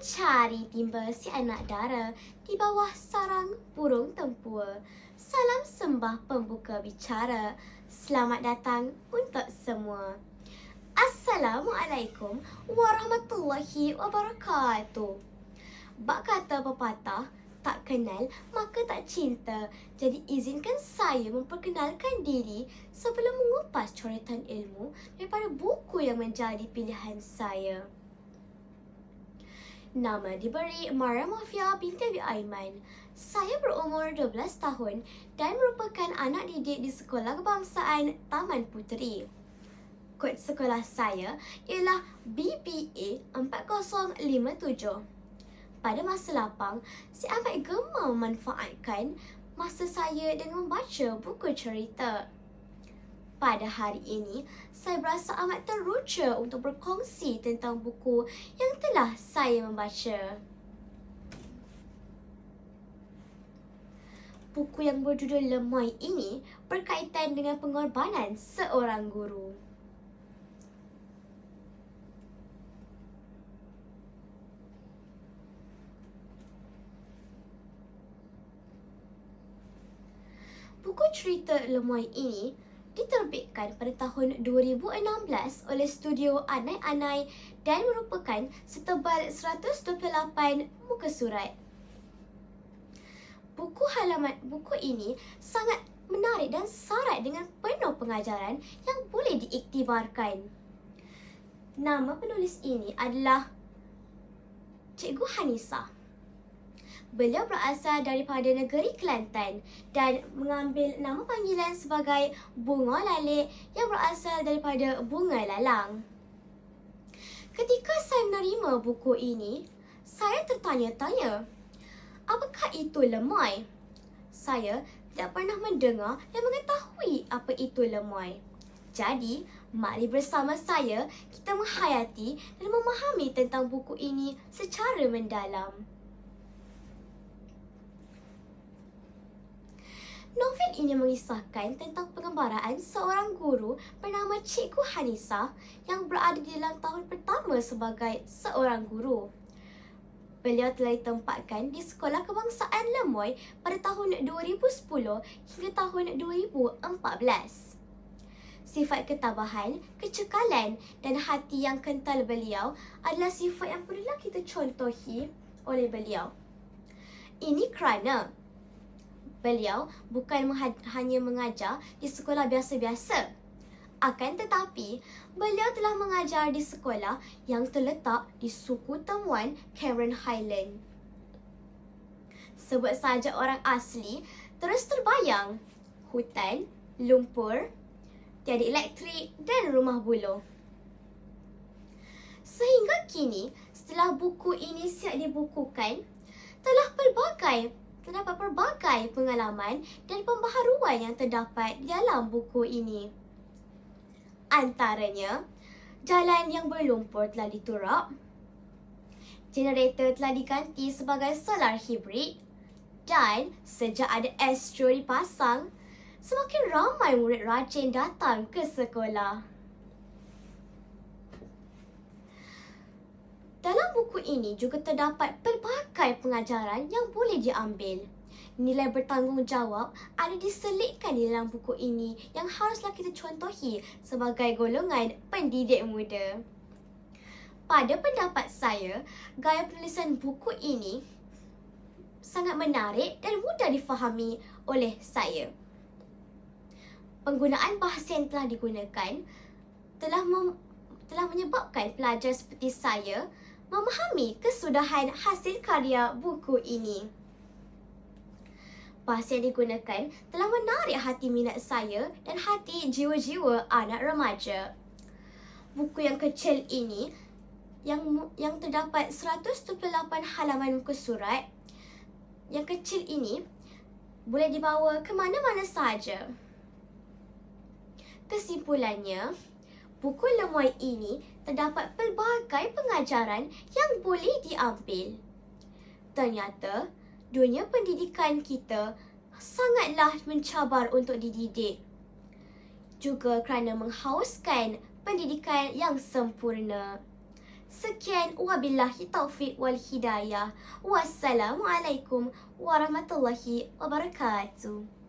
Mencari timba si anak dara di bawah sarang burung tempur. Salam sembah pembuka bicara. Selamat datang untuk semua. Assalamualaikum warahmatullahi wabarakatuh. Bak kata pepatah, tak kenal maka tak cinta. Jadi izinkan saya memperkenalkan diri sebelum mengupas coretan ilmu daripada buku yang menjadi pilihan saya. Nama diberi Mara Mafia binti Abi Aiman. Saya berumur 12 tahun dan merupakan anak didik di Sekolah Kebangsaan Taman Puteri. Kod sekolah saya ialah BBA 4057. Pada masa lapang, saya amat gemar memanfaatkan masa saya dengan membaca buku cerita. Pada hari ini, saya berasa amat teruja untuk berkongsi tentang buku yang telah saya membaca. Buku yang berjudul Lemoy ini berkaitan dengan pengorbanan seorang guru. Buku cerita Lemoy ini diterbitkan pada tahun 2016 oleh studio Anai Anai dan merupakan setebal 128 muka surat. Buku halaman buku ini sangat menarik dan syarat dengan penuh pengajaran yang boleh diiktibarkan. Nama penulis ini adalah Cikgu Hanisa. Beliau berasal daripada negeri Kelantan dan mengambil nama panggilan sebagai Bunga Lalik yang berasal daripada bunga lalang. Ketika saya menerima buku ini, saya tertanya-tanya, apakah itu lemai? Saya tidak pernah mendengar dan mengetahui apa itu lemai. Jadi, mari bersama saya kita menghayati dan memahami tentang buku ini secara mendalam. Novel ini mengisahkan tentang pengembaraan seorang guru bernama Cikgu Hanisa yang berada di dalam tahun pertama sebagai seorang guru. Beliau telah ditempatkan di Sekolah Kebangsaan Lemoy pada tahun 2010 hingga tahun 2014. Sifat ketabahan, kecekalan dan hati yang kental beliau adalah sifat yang perlulah kita contohi oleh beliau. Ini kerana beliau bukan hanya mengajar di sekolah biasa-biasa. Akan tetapi, beliau telah mengajar di sekolah yang terletak di suku temuan Cameron Highland. Sebut saja orang asli, terus terbayang hutan, lumpur, tiada elektrik dan rumah buluh. Sehingga kini, setelah buku ini siap dibukukan, telah pelbagai terdapat pelbagai pengalaman dan pembaharuan yang terdapat dalam buku ini. Antaranya, jalan yang berlumpur telah diturap, generator telah diganti sebagai solar hybrid dan sejak ada Astro dipasang, semakin ramai murid rajin datang ke sekolah. Dalam ini juga terdapat pelbagai pengajaran yang boleh diambil. Nilai bertanggungjawab ada diselitkan di dalam buku ini yang haruslah kita contohi sebagai golongan pendidik muda. Pada pendapat saya, gaya penulisan buku ini sangat menarik dan mudah difahami oleh saya. Penggunaan bahasa yang telah digunakan telah mem- telah menyebabkan pelajar seperti saya memahami kesudahan hasil karya buku ini. Bahasa yang digunakan telah menarik hati minat saya dan hati jiwa-jiwa anak remaja. Buku yang kecil ini yang yang terdapat 128 halaman muka surat yang kecil ini boleh dibawa ke mana-mana saja. Kesimpulannya, buku lemoy ini terdapat pelbagai pengajaran yang boleh diambil. Ternyata, dunia pendidikan kita sangatlah mencabar untuk dididik. Juga kerana menghauskan pendidikan yang sempurna. Sekian wabillahi taufik wal hidayah. Wassalamualaikum warahmatullahi wabarakatuh.